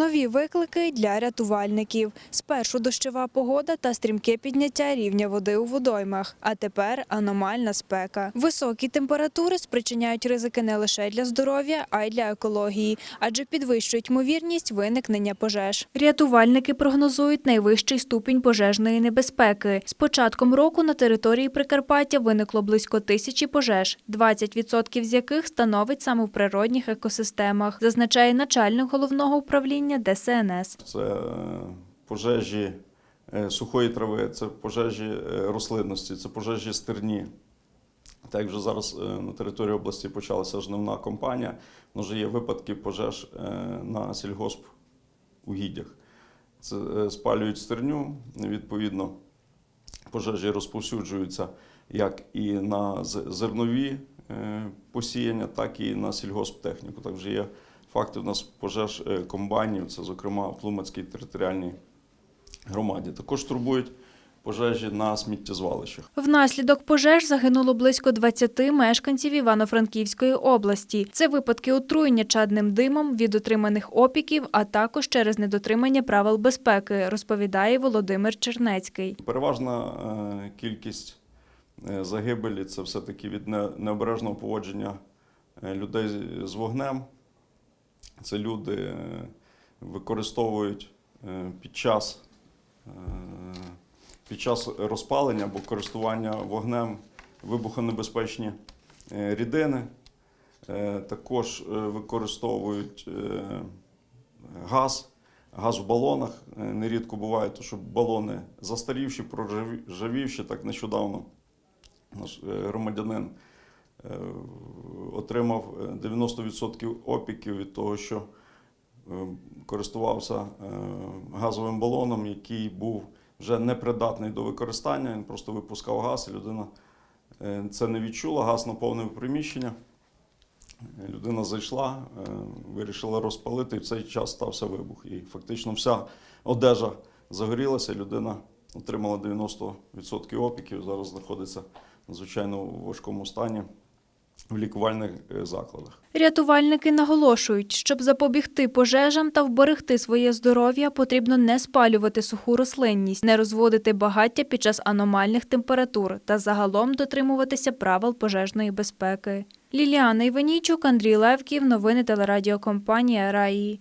Нові виклики для рятувальників. Спершу дощова погода та стрімке підняття рівня води у водоймах, а тепер аномальна спека. Високі температури спричиняють ризики не лише для здоров'я, а й для екології, адже підвищують ймовірність виникнення пожеж. Рятувальники прогнозують найвищий ступінь пожежної небезпеки. З початком року на території Прикарпаття виникло близько тисячі пожеж, 20% з яких становить саме в природних екосистемах, зазначає начальник головного управління ДСНС. Це е, пожежі е, сухої трави, це пожежі е, рослинності, це пожежі стерні. Так вже зараз на території області почалася жнивна кампанія, ну, вже є випадки пожеж на сільгосп угіддях. Це спалюють стерню, відповідно, пожежі розповсюджуються як і на зернові посіяння, так і на сільгосптехніку. Так вже є факти у нас пожеж е, комбайнів, це, зокрема, в Тлумацькій територіальній громаді. Також турбують пожежі на сміттєзвалищах. Внаслідок пожеж загинуло близько 20 мешканців Івано-Франківської області. Це випадки отруєння чадним димом від отриманих опіків, а також через недотримання правил безпеки, розповідає Володимир Чернецький. Переважна е, кількість е, загибелі це все-таки від необережного поводження людей з вогнем. Це люди е, використовують е, під час, е, під час розпалення або користування вогнем вибухонебезпечні рідини. Також використовують газ, газ в балонах. Нерідко буває, то, що балони застарівші, проржавівші. Так нещодавно наш громадянин отримав е, 90% опіків від того, що е, користувався е, газовим балоном, який був вже непридатний до використання. Він просто випускав газ, і людина е, це не відчула. Газ наповнив приміщення. Е, Людина зайшла, е, вирішила розпалити, і в цей час стався вибух. І фактично вся одежа загорілася, людина отримала 90% опіків, зараз знаходиться надзвичайно в важкому стані в лікувальних е, закладах. Рятувальники наголошують, щоб запобігти пожежам та вберегти своє здоров'я, потрібно не спалювати суху рослинність, не розводити багаття під час аномальних температур та загалом дотримуватися правил пожежної безпеки. Ліліана Іванійчук, Андрій Левків, новини телерадіокомпанія Раї.